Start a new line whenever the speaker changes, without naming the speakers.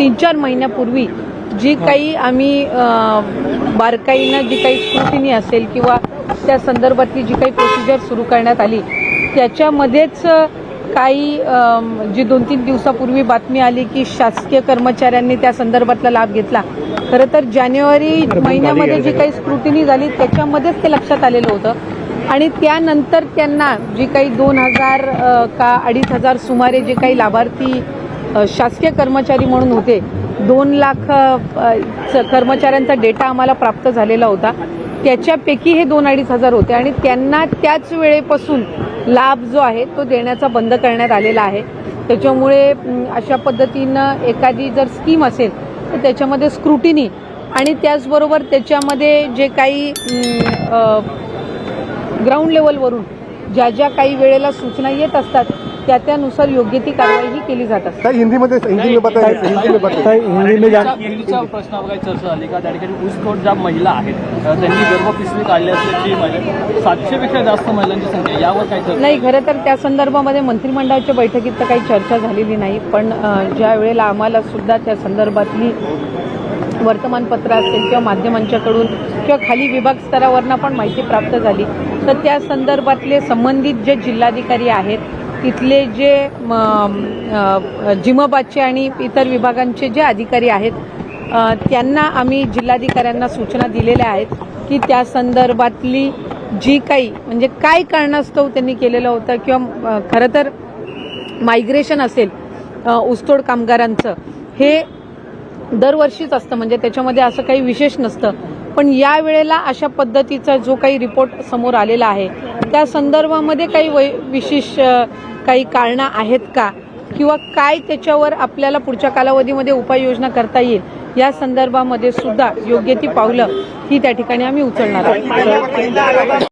तीन चार महिन्यापूर्वी जी काही आम्ही बारकाईनं जी काही स्क्रुटिनी असेल किंवा त्या संदर्भातली जी काही प्रोसिजर सुरू करण्यात आली त्याच्यामध्येच काही जी दोन तीन दिवसापूर्वी बातमी आली की शासकीय कर्मचाऱ्यांनी त्या संदर्भातला लाभ घेतला. खरं तर जानेवारी महिन्यामध्ये जी काही स्क्रुटिनी झाली त्याच्यामध्येच ते लक्षात आलेलं होतं. आणि त्यानंतर त्यांना जी काही दोन हजार का अडीच हजार सुमारे जे काही लाभार्थी शासकीय कर्मचारी म्हणून होते. दोन लाख च- कर्मचाऱ्यांचा डेटा आम्हाला प्राप्त झालेला होता. त्याच्यापैकी हे दोन अडीच हजार होते आणि त्यांना त्याच वेळेपासून लाभ जो आहे तो देण्याचा बंद करण्यात आलेला आहे. त्याच्यामुळे अशा पद्धतीनं एखादी जर स्कीम असेल तर त्याच्यामध्ये स्क्रुटिनी आणि त्याचबरोबर त्याच्यामध्ये जे काही ग्राउंड लेवलवरून ज्या ज्या काही वेळेला सूचना येत असतात त्या त्यानुसार योग्य ती कारवाई ही केली जात असते.
सर हिंदी में हिंदी में बताइए हिंदी में बताइए
सर, हिंदी में जान
मुलीच्या प्रश्नावर काही चर्चा झाली का त्या ठिकाणी ऊसतोड ज्या महिला आहेत त्यांनी गर्भपिशवी काढली असल्याची महिला सातशेपेक्षा जास्त महिलांची संख्या. यावर काय चर्चा?
नाही खरं तर त्या संदर्भामध्ये मंत्रिमंडळाच्या बैठकीत तर काही चर्चा झालेली नाही पण ज्या वेळेला आम्हाला सुद्धा त्या संदर्भातली वर्तमानपत्र असेल किंवा माध्यमांच्याकडून किंवा खाली विभाग स्तरावरनं पण माहिती प्राप्त झाली. तर त्या संदर्भातले संबंधित जे जिल्हाधिकारी आहेत तिथले जे म, जिमबादचे आणि इतर विभागांचे जे अधिकारी आहेत त्यांना आम्ही जिल्हाधिकाऱ्यांना सूचना दिलेल्या आहेत की त्या संदर्भातली जी काही म्हणजे काय कारणास्तव त्यांनी केलेलं होतं किंवा खरं तर मायग्रेशन असेल ऊसतोड कामगारांचं हे दरवर्षीच असतं. म्हणजे त्याच्यामध्ये असं काही विशेष नसतं. पण या वेळेला अशा पद्धतीचा जो काही रिपोर्ट समोर आलेला आहे त्या संदर्भामध्ये काही वै विशेष काही कारणं आहेत का? किंवा काय त्याच्यावर आपल्याला पुढच्या कालावधीमध्ये उपाययोजना करता येईल? या संदर्भामध्ये सुद्धा योग्य ती पावलं ही त्या ठिकाणी आम्ही उचलणार आहोत.